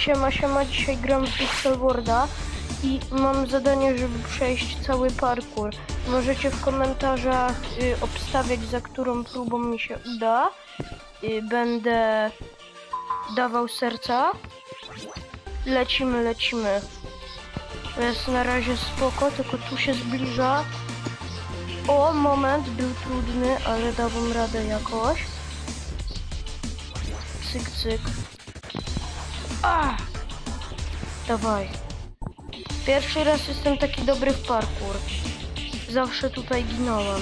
Siema, siema, dzisiaj gram w Pixel Worlda i mam zadanie, żeby przejść cały parkour. Możecie w komentarzach y, obstawiać, za którą próbą mi się uda. Y, będę dawał serca. Lecimy, lecimy. Jest na razie spoko, tylko tu się zbliża. O, moment, był trudny, ale dałam radę jakoś. Cyk, cyk. A! Dawaj. Pierwszy raz jestem taki dobry w parkour. Zawsze tutaj ginąłem.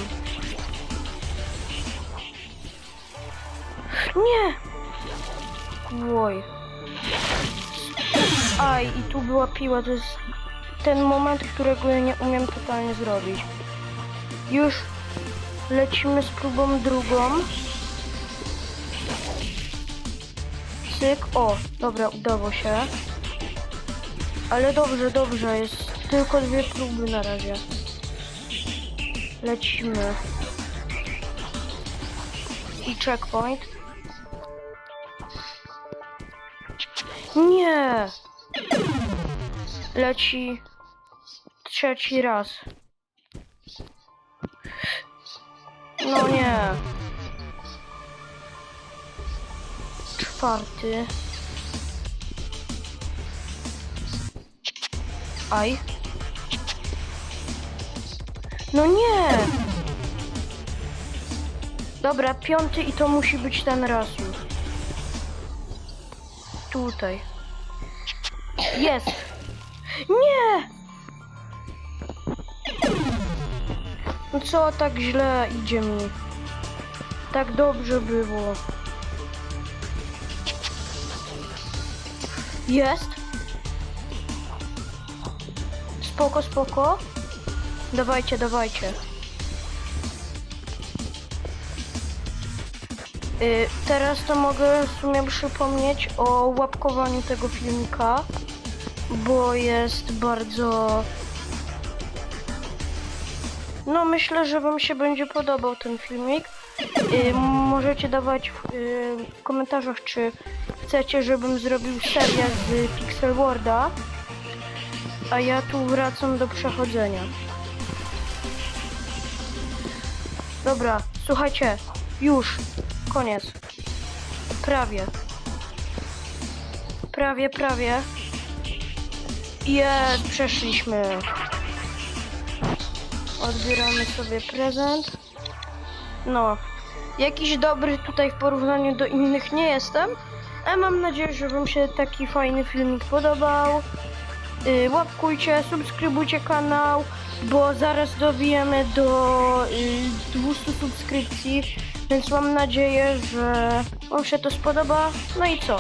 Nie! Oj. Aj, i tu była piła, to jest ten moment, którego ja nie umiem totalnie zrobić. Już lecimy z próbą drugą. Cyk, o, dobra, udało się. Ale dobrze, dobrze, jest tylko dwie próby na razie. Lecimy. I checkpoint. Nie! Leci trzeci raz. No nie. Czwarty. Aj. No nie! Dobra, piąty i to musi być ten raz już. Tutaj. Jest! Nie! No co tak źle idzie mi? Tak dobrze było. Jest. Spoko, spoko. Dawajcie, dawajcie. Y, teraz to mogę w sumie przypomnieć o łapkowaniu tego filmika, bo jest bardzo... No myślę, że wam się będzie podobał ten filmik. Y, możecie dawać w, y, w komentarzach, czy chcecie, żebym zrobił serię z Pixel Worlda. A ja tu wracam do przechodzenia. Dobra, słuchajcie, już, koniec. Prawie. Prawie, prawie. Jest, przeszliśmy. Odbieramy sobie prezent. No, jakiś dobry tutaj w porównaniu do innych nie jestem. A mam nadzieję, że Wam się taki fajny filmik podobał. Y, łapkujcie, subskrybujcie kanał, bo zaraz dobijemy do y, 200 subskrypcji, więc mam nadzieję, że Wam się to spodoba. No i co?